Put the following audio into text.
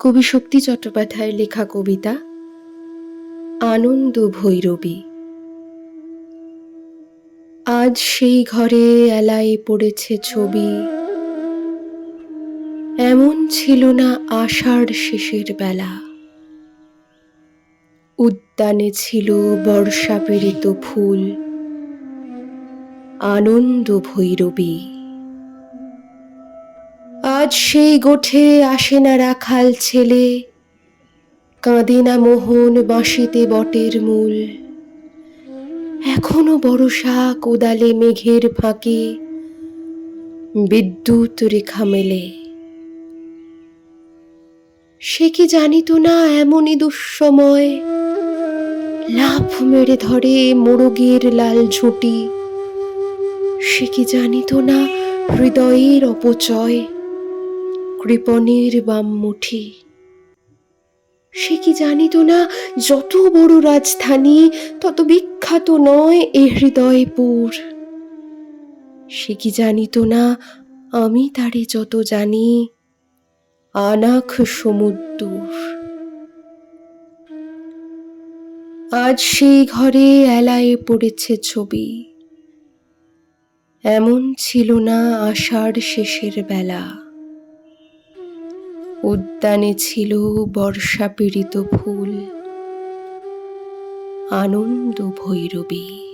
কবি শক্তি চট্টোপাধ্যায়ের লেখা কবিতা আনন্দ ভৈরবী আজ সেই ঘরে এলায় পড়েছে ছবি। এমন ছিল না আষাঢ় শেষের বেলা। উদ্যানে ছিল বর্ষা পীড়িত ফুল। আনন্দ ভৈরবী আজ সেই গোঠে আসে না রাখাল ছেলে। কাঁদে না মোহন বাঁশিতে বটের মূল। এখনও বড়সা কোদালে মেঘের ফাঁকে। বিদ্যুৎ রেখা মেলে। সে কি জানিত না এমনই দুঃসময়? লাফ মেরে ধরে মোরগের লাল ঝুঁটি। সে কি জানিত না হৃদয়ের অপচয়? কৃপণের বাম মুঠি। সে কি জানিত না, যত বড় রাজধানী, তত বিখ্যাত নয় এ হৃদয়পুর। সে কি জানিত না, আমি তারে যত জানি, আনাখ সমুদ্র আজ সেই ঘরে এলায়ে পড়েছে ছবি। এমন ছিল না আষাঢ় শেষের বেলা। উদ্যানে ছিল বর্ষা পীড়িত ফুল। আনন্দ ভৈরবী